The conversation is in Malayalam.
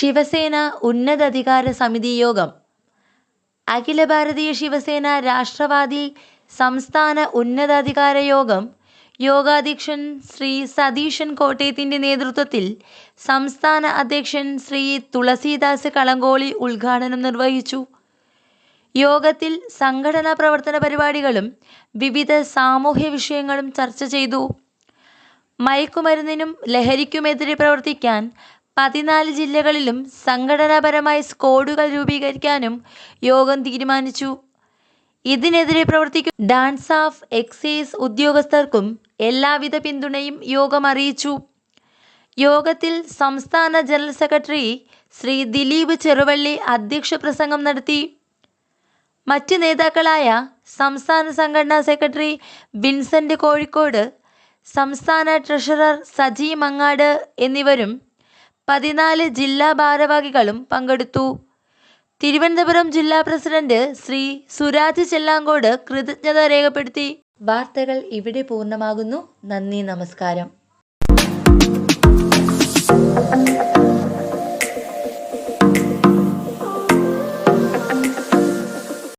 ശിവസേന ഉന്നതധികാര സമിതി യോഗം. അഖില ഭാരതീയ ശിവസേന രാഷ്ട്രവാദി സംസ്ഥാന ഉന്നതാധികാര യോഗം. യോഗാധ്യക്ഷൻ ശ്രീ സതീശൻ കോട്ടയത്തിന്റെ നേതൃത്വത്തിൽ സംസ്ഥാന അധ്യക്ഷൻ ശ്രീ തുളസീദാസ് കളങ്കോളി ഉദ്ഘാടനം നിർവഹിച്ചു. യോഗത്തിൽ സംഘടനാ പ്രവർത്തന പരിപാടികളും വിവിധ സാമൂഹ്യ വിഷയങ്ങളും ചർച്ച ചെയ്തു. മയക്കുമരുന്നിനും ലഹരിക്കുമെതിരെ പ്രവർത്തിക്കാൻ പതിനാല് ജില്ലകളിലും സംഘടനാപരമായി സ്കോഡുകൾ രൂപീകരിക്കാനും യോഗം തീരുമാനിച്ചു. ഇതിനെതിരെ പ്രവർത്തിക്കുന്ന ഡാൻസ് ഓഫ് എക്സൈസ് ഉദ്യോഗസ്ഥർക്കും എല്ലാവിധ പിന്തുണയും യോഗം അറിയിച്ചു. യോഗത്തിൽ സംസ്ഥാന ജനറൽ സെക്രട്ടറി ശ്രീ ദിലീപ് ചെറുവള്ളി അധ്യക്ഷ പ്രസംഗം നടത്തി. മറ്റ് നേതാക്കളായ സംസ്ഥാന സംഘടനാ സെക്രട്ടറി വിൻസെന്റ് കോഴിക്കോട് സംസ്ഥാന ട്രഷറർ സജി മങ്ങാട് എന്നിവരും പതിനാല് ജില്ലാ ഭാരവാഹികളും പങ്കെടുത്തു. തിരുവനന്തപുരം ജില്ലാ പ്രസിഡന്റ് ശ്രീ സുരാജ് ചെല്ലാങ്കോട് കൃതജ്ഞത രേഖപ്പെടുത്തി. വാർത്തകൾ ഇവിടെ പൂർണമാകുന്നു. നന്ദി നമസ്കാരം.